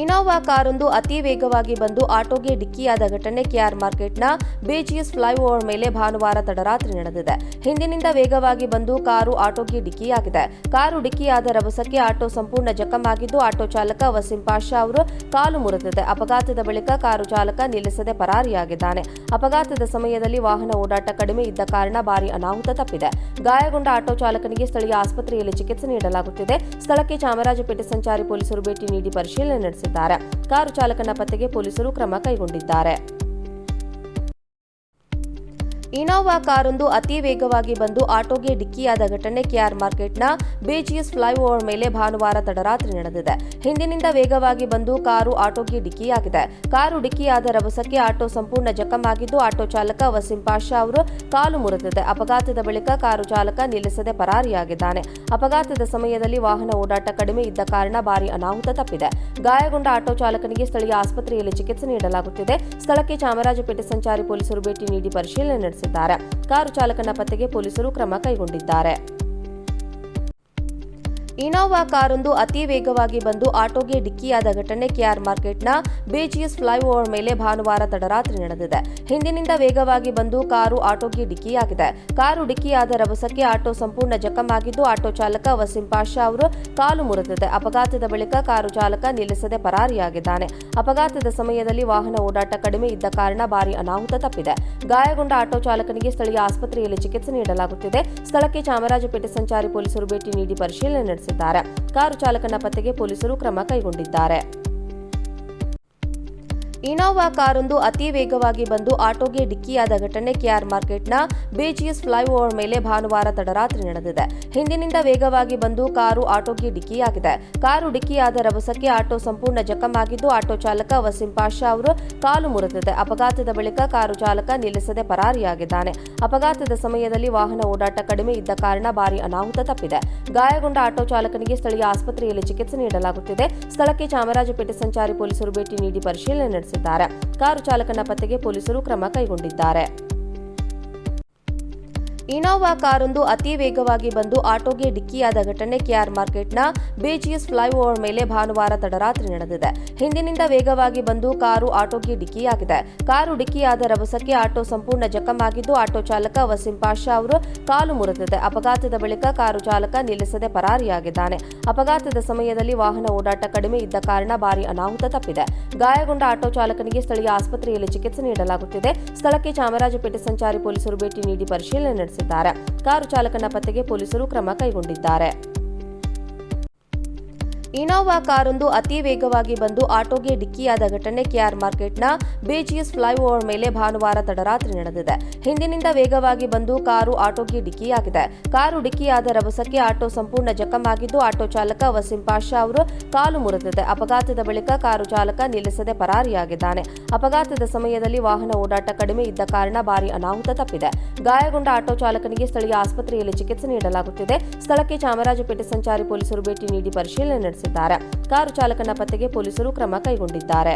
Innova ಕಾರೊಂದು ಅತಿ ವೇಗವಾಗಿ ಬಂದು ಆಟೋಗೆ ಡಿಕ್ಕಿಯಾದ ಘಟನೆ ಕೆಆರ್ ಮಾರ್ಕೆಟ್ನ ಬಿಜಿಎಸ್ ಫ್ಲೈಓವರ್ ಮೇಲೆ ಭಾನುವಾರ ತಡರಾತ್ರಿ ನಡೆದಿದೆ. ಹಿಂದಿನಿಂದ ವೇಗವಾಗಿ ಬಂದು ಕಾರು ಆಟೋಗೆ ಡಿಕ್ಕಿಯಾಗಿದೆ. ಕಾರು ಡಿಕ್ಕಿಯಾದ ರಭಸಕ್ಕೆ ಆಟೋ ಸಂಪೂರ್ಣ ಜಖಂ ಆಗಿದ್ದು ಆಟೋ ಚಾಲಕ ವಸಿಂ ಪಾಷಾ ಅವರು ಕಾಲು ಮುರಿದಿದೆ. ಅಪಘಾತದ ಬಳಿಕ ಕಾರು ಚಾಲಕ ನಿಲ್ಲಿಸದೆ ಪರಾರಿಯಾಗಿದ್ದಾನೆ. ಅಪಘಾತದ ಸಮಯದಲ್ಲಿ ವಾಹನ ಓಡಾಟ ಕಡಿಮೆ ಇದ್ದ ಕಾರಣ ಭಾರಿ ಅನಾಹುತ ತಪ್ಪಿದೆ. ಗಾಯಗೊಂಡ ಆಟೋ ಚಾಲಕನಿಗೆ ಸ್ಥಳೀಯ ಆಸ್ಪತ್ರೆಯಲ್ಲಿ ಚಿಕಿತ್ಸೆ ನೀಡಲಾಗುತ್ತಿದೆ. ಸ್ಥಳಕ್ಕೆ ಚಾಮರಾಜಪೇಟೆ ಸಂಚಾರಿ ಪೊಲೀಸರು ಭೇಟಿ ನೀಡಿ ಪರಿಶೀಲನೆ ನಡೆಸಿದ್ದಾರೆ ಕಾರು ಚಾಲಕನ ಪತ್ತೆಗೆ ಪೊಲೀಸರು ಕ್ರಮ ಕೈಗೊಂಡಿದ್ದಾರೆ. ಇನೋವಾ ಕಾರೊಂದು ಅತಿ ವೇಗವಾಗಿ ಬಂದು ಆಟೋಗೆ ಡಿಕ್ಕಿಯಾದ ಘಟನೆ ಕೆಆರ್ ಮಾರ್ಕೆಟ್ನ ಬಿಜಿಎಸ್ ಫ್ಲೈಓವರ್ ಮೇಲೆ ಭಾನುವಾರ ತಡರಾತ್ರಿ ನಡೆದಿದೆ. ಹಿಂದಿನಿಂದ ವೇಗವಾಗಿ ಬಂದು ಕಾರು ಆಟೋಗೆ ಡಿಕ್ಕಿಯಾಗಿದೆ. ಕಾರು ಡಿಕ್ಕಿಯಾದ ರಭಸಕ್ಕೆ ಆಟೋ ಸಂಪೂರ್ಣ ಜಖಂ ಆಗಿದ್ದು ಆಟೋ ಚಾಲಕ ವಸಿಂ ಪಾಷಾ ಅವರು ಕಾಲು ಮುರಿದಿದೆ. ಅಪಘಾತದ ಬಳಿಕ ಕಾರು ಚಾಲಕ ನಿಲ್ಲಿಸದೆ ಪರಾರಿಯಾಗಿದ್ದಾನೆ. ಅಪಘಾತದ ಸಮಯದಲ್ಲಿ ವಾಹನ ಓಡಾಟ ಕಡಿಮೆ ಇದ್ದ ಕಾರಣ ಭಾರಿ ಅನಾಹುತ ತಪ್ಪಿದೆ. ಗಾಯಗೊಂಡ ಆಟೋ ಚಾಲಕನಿಗೆ ಸ್ಥಳೀಯ ಆಸ್ಪತ್ರೆಯಲ್ಲಿ ಚಿಕಿತ್ಸೆ ನೀಡಲಾಗುತ್ತಿದೆ. ಸ್ಥಳಕ್ಕೆ ಚಾಮರಾಜಪೇಟೆ ಸಂಚಾರಿ ಪೊಲೀಸರು ಭೇಟಿ ನೀಡಿ ಪರಿಶೀಲನೆ ನಡೆಸಿದ್ದಾರೆ ಕಾರು ಚಾಲಕನ ಪತ್ತೆಗೆ ಪೊಲೀಸರು ಕ್ರಮ ಕೈಗೊಂಡಿದ್ದಾರೆ. ಇನೋವಾ ಕಾರೊಂದು ಅತಿ ವೇಗವಾಗಿ ಬಂದು ಆಟೋಗೆ ಡಿಕ್ಕಿಯಾದ ಘಟನೆ ಕೆಆರ್ ಮಾರ್ಕೆಟ್ನ ಬಿಜಿಎಸ್ ಫ್ಲೈಓವರ್ ಮೇಲೆ ಭಾನುವಾರ ತಡರಾತ್ರಿ ನಡೆದಿದೆ. ಹಿಂದಿನಿಂದ ವೇಗವಾಗಿ ಬಂದು ಕಾರು ಆಟೋಗೆ ಡಿಕ್ಕಿಯಾಗಿದೆ. ಕಾರು ಡಿಕ್ಕಿಯಾದ ರಭಸಕ್ಕೆ ಆಟೋ ಸಂಪೂರ್ಣ ಜಖಂ ಆಗಿದ್ದು ಆಟೋ ಚಾಲಕ ವಸಿಂ ಪಾಷಾ ಅವರು ಕಾಲು ಮುರಿದಿದೆ. ಅಪಘಾತದ ಬಳಿಕ ಕಾರು ಚಾಲಕ ನಿಲ್ಲಿಸದೆ ಪರಾರಿಯಾಗಿದ್ದಾನೆ. ಅಪಘಾತದ ಸಮಯದಲ್ಲಿ ವಾಹನ ಓಡಾಟ ಕಡಿಮೆ ಇದ್ದ ಕಾರಣ ಭಾರಿ ಅನಾಹುತ ತಪ್ಪಿದೆ. ಗಾಯಗೊಂಡ ಆಟೋ ಚಾಲಕನಿಗೆ ಸ್ಥಳೀಯ ಆಸ್ಪತ್ರೆಯಲ್ಲಿ ಚಿಕಿತ್ಸೆ ನೀಡಲಾಗುತ್ತಿದೆ. ಸ್ಥಳಕ್ಕೆ ಚಾಮರಾಜಪೇಟೆ ಸಂಚಾರಿ ಪೊಲೀಸರು ಭೇಟಿ ನೀಡಿ ಪರಿಶೀಲನೆ ನಡೆಸಿದ್ದಾರೆ ಕಾರು ಚಾಲಕನ ಪತ್ತೆಗೆ ಪೊಲೀಸರು ಕ್ರಮ ಕೈಗೊಂಡಿದ್ದಾರೆ. ಇನೋವಾ ಕಾರೊಂದು ಅತಿ ವೇಗವಾಗಿ ಬಂದು ಆಟೋಗೆ ಡಿಕ್ಕಿಯಾದ ಘಟನೆ ಕೆಆರ್ ಮಾರ್ಕೆಟ್ನ ಬಿಜಿಎಸ್ ಫ್ಲೈಓವರ್ ಮೇಲೆ ಭಾನುವಾರ ತಡರಾತ್ರಿ ನಡೆದಿದೆ. ಹಿಂದಿನಿಂದ ವೇಗವಾಗಿ ಬಂದು ಕಾರು ಆಟೋಗೆ ಡಿಕ್ಕಿಯಾಗಿದೆ. ಕಾರು ಡಿಕ್ಕಿಯಾದ ರಭಸಕ್ಕೆ ಆಟೋ ಸಂಪೂರ್ಣ ಜಖಂ ಆಗಿದ್ದು ಆಟೋ ಚಾಲಕ ವಸಿಂ ಪಾಷಾ ಅವರು ಕಾಲು ಮುರಿದಿದೆ. ಅಪಘಾತದ ಬಳಿಕ ಕಾರು ಚಾಲಕ ನಿಲ್ಲಿಸದೆ ಪರಾರಿಯಾಗಿದ್ದಾನೆ. ಅಪಘಾತದ ಸಮಯದಲ್ಲಿ ವಾಹನ ಓಡಾಟ ಕಡಿಮೆ ಇದ್ದ ಕಾರಣ ಭಾರಿ ಅನಾಹುತ ತಪ್ಪಿದೆ. ಗಾಯಗೊಂಡ ಆಟೋ ಚಾಲಕನಿಗೆ ಸ್ಥಳೀಯ ಆಸ್ಪತ್ರೆಯಲ್ಲಿ ಚಿಕಿತ್ಸೆ ನೀಡಲಾಗುತ್ತಿದೆ. ಸ್ಥಳಕ್ಕೆ ಚಾಮರಾಜಪೇಟೆ ಸಂಚಾರಿ ಪೊಲೀಸರು ಭೇಟಿ ನೀಡಿ ಪರಿಶೀಲನೆ ನಡೆಸಿದ್ದಾರೆ ಕಾರು ಚಾಲಕನ ಪತ್ತೆಗೆ ಪೊಲೀಸರು ಕ್ರಮ ಕೈಗೊಂಡಿದ್ದಾರೆ. ಇನೋವಾ ಕಾರೊಂದು ಅತಿ ವೇಗವಾಗಿ ಬಂದು ಆಟೋಗೆ ಡಿಕ್ಕಿಯಾದ ಘಟನೆ ಕೆಆರ್ ಮಾರ್ಕೆಟ್ನ ಬಿಜಿಎಸ್ ಫ್ಲೈಓವರ್ ಮೇಲೆ ಭಾನುವಾರ ತಡರಾತ್ರಿ ನಡೆದಿದೆ. ಹಿಂದಿನಿಂದ ವೇಗವಾಗಿ ಬಂದು ಕಾರು ಆಟೋಗೆ ಡಿಕ್ಕಿಯಾಗಿದೆ. ಕಾರು ಡಿಕ್ಕಿಯಾದ ರಭಸಕ್ಕೆ ಆಟೋ ಸಂಪೂರ್ಣ ಜಖಂ ಆಗಿದ್ದು ಆಟೋ ಚಾಲಕ ವಸಿಂ ಪಾಷಾ ಅವರು ಕಾಲು ಮುರಿದಿದೆ. ಅಪಘಾತದ ಬಳಿಕ ಕಾರು ಚಾಲಕ ನಿಲ್ಲಿಸದೆ ಪರಾರಿಯಾಗಿದ್ದಾನೆ. ಅಪಘಾತದ ಸಮಯದಲ್ಲಿ ವಾಹನ ಓಡಾಟ ಕಡಿಮೆ ಇದ್ದ ಕಾರಣ ಭಾರಿ ಅನಾಹುತ ತಪ್ಪಿದೆ. ಗಾಯಗೊಂಡ ಆಟೋ ಚಾಲಕನಿಗೆ ಸ್ಥಳೀಯ ಆಸ್ಪತ್ರೆಯಲ್ಲಿ ಚಿಕಿತ್ಸೆ ನೀಡಲಾಗುತ್ತಿದೆ. ಸ್ಥಳಕ್ಕೆ ಚಾಮರಾಜಪೇಟೆ ಸಂಚಾರಿ ಪೊಲೀಸರು ಭೇಟಿ ನೀಡಿ ಪರಿಶೀಲನೆ ನಡೆಸಿದ್ದಾರೆ ಕಾರು ಚಾಲಕನ ಪತ್ತೆಗೆ ಪೊಲೀಸರು ಕ್ರಮ ಕೈಗೊಂಡಿದ್ದಾರೆ. ಇನೋವಾ ಕಾರೊಂದು ಅತಿ ವೇಗವಾಗಿ ಬಂದು ಆಟೋಗೆ ಡಿಕ್ಕಿಯಾದ ಘಟನೆ ಕೆಆರ್ ಮಾರ್ಕೆಟ್ನ ಬಿಜಿಎಸ್ ಫ್ಲೈಓವರ್ ಮೇಲೆ ಭಾನುವಾರ ತಡರಾತ್ರಿ ನಡೆದಿದೆ. ಹಿಂದಿನಿಂದ ವೇಗವಾಗಿ ಬಂದು ಕಾರು ಆಟೋಗೆ ಡಿಕ್ಕಿಯಾಗಿದೆ. ಕಾರು ಡಿಕ್ಕಿಯಾದ ರಭಸಕ್ಕೆ ಆಟೋ ಸಂಪೂರ್ಣ ಜಖಂ ಆಗಿದ್ದು, ಆಟೋ ಚಾಲಕ ವಸಿಂ ಪಾಷಾ ಅವರು ಕಾಲು ಮುರಿದಿದೆ. ಅಪಘಾತದ ಬಳಿಕ ಕಾರು ಚಾಲಕ ನಿಲ್ಲಿಸದೆ ಪರಾರಿಯಾಗಿದ್ದಾನೆ. ಅಪಘಾತದ ಸಮಯದಲ್ಲಿ ವಾಹನ ಓಡಾಟ ಕಡಿಮೆ ಇದ್ದ ಕಾರಣ ಭಾರಿ ಅನಾಹುತ ತಪ್ಪಿದೆ. ಗಾಯಗೊಂಡ ಆಟೋ ಚಾಲಕನಿಗೆ ಸ್ಥಳೀಯ ಆಸ್ಪತ್ರೆಯಲ್ಲಿ ಚಿಕಿತ್ಸೆ ನೀಡಲಾಗುತ್ತಿದೆ. ಸ್ಥಳಕ್ಕೆ ಚಾಮರಾಜಪೇಟೆ ಸಂಚಾರಿ ಪೊಲೀಸರು ಭೇಟಿ ನೀಡಿ ಪರಿಶೀಲನೆ ನಡೆಸಿದ್ದಾರೆ ಕಾರು ಚಾಲಕನ ಪತ್ತೆಗೆ ಪೊಲೀಸರು ಕ್ರಮ ಕೈಗೊಂಡಿದ್ದಾರೆ.